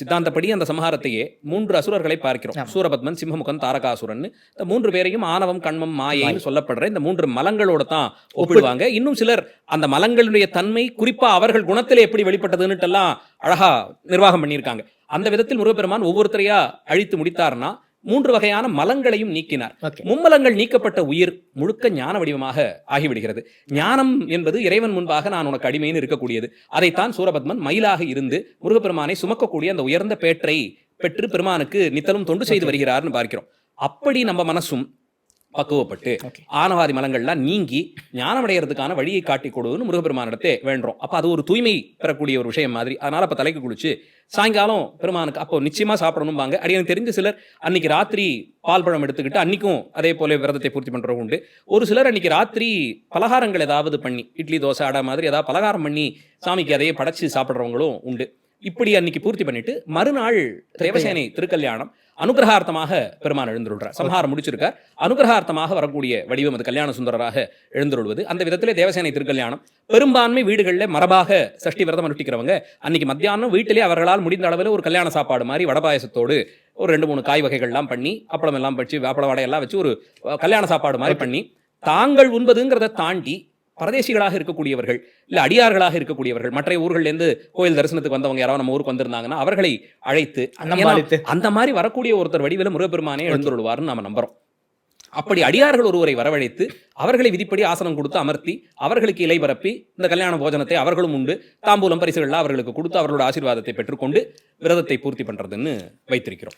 சித்தாந்தப்படி அந்த சம்ஹாரத்தையே மூன்று அசுரர்களை பார்க்கிறோம். சூரபத்மன் சிம்மமுகன் தாரகாசுரன் இந்த மூன்று பேரையும் ஆணவம் கண்மம் மாயைன்னு சொல்லப்படுற இந்த மூன்று மலங்களோட தான் ஒப்பிடுவாங்க. இன்னும் சிலர் அந்த மலங்களுடைய தன்மை குறிப்பா அவர்கள் குணத்திலே எப்படி வெளிப்பட்டதுன்னுட்டு எல்லாம் அழகா நிர்வாகம் பண்ணியிருக்காங்க. அந்த விதத்தில் முருகப்பெருமான் ஒவ்வொருத்தரையா அழித்து முடித்தார்னா மூன்று வகையான மலங்களையும் நீக்கினார். மும்மலங்கள் நீக்கப்பட்ட உயிர் முழுக்க ஞான வடிவமாக ஆகிவிடுகிறது. ஞானம் என்பது இறைவன் முன்பாக நான் உனக்கு அடிமைன்னு இருக்கக்கூடியது. அதைத்தான் சூரபத்மன் மயிலாக இருந்து முருகப்பெருமானை சுமக்கக்கூடிய அந்த உயர்ந்த பேற்றை பெற்று பெருமானுக்கு நித்தலும் தொண்டு செய்து வருகிறார்னு பார்க்கிறோம். அப்படி நம்ம மனசும் பக்குவப்பட்டு ஓகே ஆணவாதி மலங்கள்லாம் நீங்கி ஞானமடைகிறதுக்கான வழியை காட்டி கொடுன்னு முருகப்பெருமானிடத்தே வேண்டுறோம். அப்போ அது ஒரு தூய்மை பெறக்கூடிய ஒரு விஷயம் மாதிரி. அதனால அப்போ தலைக்கு குளிச்சு சாயங்காலம் பெருமானுக்கு அப்போ நிச்சயமா சாப்பிடணும்பாங்க. அது எனக்கு தெரிஞ்ச சிலர் அன்னைக்கு ராத்திரி பால் பழம் எடுத்துக்கிட்டு அன்னைக்கும் அதே போல விரதத்தை பூர்த்தி பண்றவங்க உண்டு. ஒரு சிலர் அன்னைக்கு ராத்திரி பலகாரங்கள் ஏதாவது பண்ணி இட்லி தோசை அடை மாதிரி ஏதாவது பலகாரம் பண்ணி சாமிக்கு அதையே படைச்சு சாப்பிட்றவங்களும் உண்டு. இப்படி அன்னைக்கு பூர்த்தி பண்ணிட்டு மறுநாள் தேவசேனை திருக்கல்யாணம். அனுகிரகார்த்தமாக பெருமான் எழுந்துள்ளார் சம்ஹாரம் முடிச்சிருக்கார் அனுகிரகார்த்தமாக வரக்கூடிய வடிவம் அது கல்யாண சுந்தரராக எழுந்துருள்வது. அந்த விதத்திலே தேவசேனை திருக்கல்யாணம். பெரும்பான்மை வீடுகளில் மரபாக சஷ்டி விரதம் அனுஷ்டிக்கிறவங்க அன்னைக்கு மத்தியானம் வீட்டிலே அவர்களால் முடிந்த அளவில் ஒரு கல்யாண சாப்பாடு மாதிரி வடபாயசத்தோடு ஒரு ரெண்டு மூணு காய் வகைகள்லாம் பண்ணி அப்பளம் எல்லாம் வச்சு வேப்பள வடையெல்லாம் வச்சு ஒரு கல்யாண சாப்பாடு மாதிரி பண்ணி தாங்கள் உண்பதுங்கிறத தாண்டி பரதேசிகளாக இருக்கக்கூடியவர்கள் இல்ல அடியார்களாக இருக்கக்கூடியவர்கள் மற்ற ஊர்கள்லேருந்து கோயில் தரிசனத்துக்கு வந்தவங்க யாராவது நம்ம ஊருக்கு வந்திருந்தாங்கன்னா அவர்களை அழைத்து அந்த மாதிரி வரக்கூடிய ஒருத்தர் வடிவில் முருகப்பெருமானே எழுந்துருவார்னு நாம நம்புறோம். அப்படி அடியார்கள் ஒருவரை வரவழைத்து அவர்களை விதிப்படி ஆசனம் கொடுத்து அமர்த்தி அவர்களுக்கு இலை பரப்பி இந்த கல்யாண போஜனத்தை அவர்களும் உண்டு தாம்பூலம் பரிசுகள்லாம் அவர்களுக்கு கொடுத்து அவர்களோட ஆசீர்வாதத்தை பெற்றுக்கொண்டு விரதத்தை பூர்த்தி பண்றதுன்னு வைத்திருக்கிறோம்.